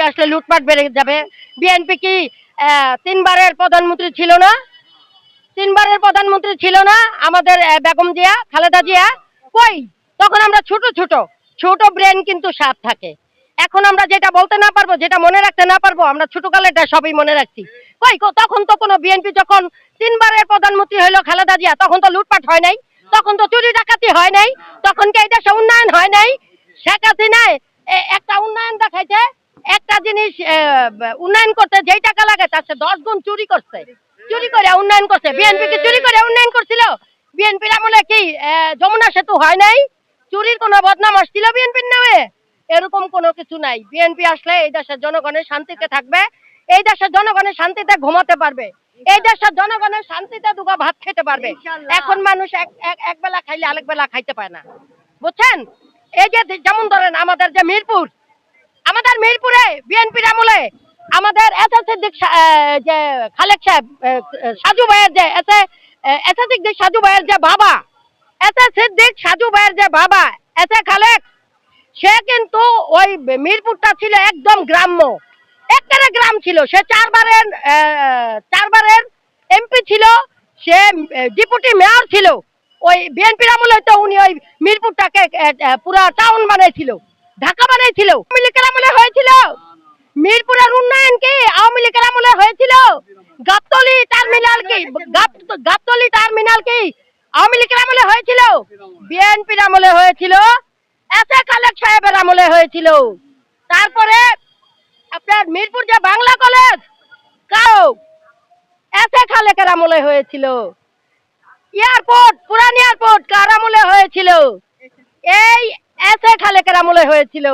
BNP আসলে লুটপাট বেড়ে যাবে। বিএনপি কি তিনবারের প্রধানমন্ত্রী ছিল না? তিনবারের প্রধানমন্ত্রী ছিল না আমাদের বেগম জিয়া, খালেদা জিয়া? কই? তখন আমরা ছোট ছোট ছোট ব্রেন কিন্তু সাপ থাকে। এখন আমরা যেটা বলতে না পারব, যেটা মনে রাখতে না পারব, আমরা ছোটকালেটা সবই মনে রাখছি। কই তখন তো কোনো বিএনপি যখন তিনবারের প্রধানমন্ত্রী হইল খালেদা জিয়া, তখন তো লুটপাট হয় নাই, তখন তো চুরি ডাকাতি হয় নাই, তখন কি দেশে উন্নয়ন হয় নাই? শেখ হাসিনায় একটা উন্নয়ন দেখাইছে জিনিস উন্নয়ন করতে যেই টাকা লাগে তার সে দশ গুণ চুরি করছে। চুরি করে উন্নয়ন করছে। বিএনপি কি চুরি করে উন্নয়ন করছিল? বিএনপির আমলে কি যমুনা সেতু হয় নাই? চুরির কোনো বদনাম আসছিল বিএনপির নামে? এরকম কোনো কিছু নাই। বিএনপি আসলে এই দেশের জনগণের শান্তিতে থাকবে। এই দেশের জনগণের শান্তিতে ঘুমাতে পারবে। এই দেশের জনগণের শান্তিতে দুগা ভাত খেতে পারবে। এখন মানুষ এক বেলা খাইলে আরেক বেলা খাইতে পায় না। বুঝছেন? এই যে যেমন ধরেন আমাদের যে মিরপুর আমাদের মিরপুরে বিএনপির আমলে আমাদের এস এস সিদ্দিক সা- আহ, যে খালেক সাহেব সাজু ভাইয়ের যে এস এস সিদ্দিক সাজু ভাইয়ের যে বাবা এস এস সিদ্দিক সাজু ভাইয়ের যে বাবা এস এ খালেক সে কিন্তু ওই মিরপুরটা ছিল একদম গ্রাম্য। একটা গ্রাম ছিল সে চারবারের চারবারের এমপি ছিল সে ডিপুটি মেয়র ছিল। ওই বিএনপির আমলে তো উনি ওই মিরপুরটাকে পুরা টাউন বানাইছিল। ঢাকা বানাইছিল। আওয়ামী লীগের আমলে হয়েছিল। মিরপুরের উন্নয়ন কি? আওয়ামী লীগের আমলে হয়েছিল। গাবতলি টার্মিনাল কি? গাব- গাবতলি টার্মিনাল কি? আওয়ামী লীগের আমলে হয়েছিল। বিএনপির আমলে হয়েছিল। এস এ খালেক সাহেবের আমলে হয়েছিল। তারপরে আপনার মিরপুর যে বাংলা কলেজ, কাও, এস এ খালেকের আমলে হয়েছিল। এয়ারপোর্ট, পুরান এয়ারপোর্ট কার আমলে হয়েছিল? এই এস খালেকের আমলে হয়েছিল।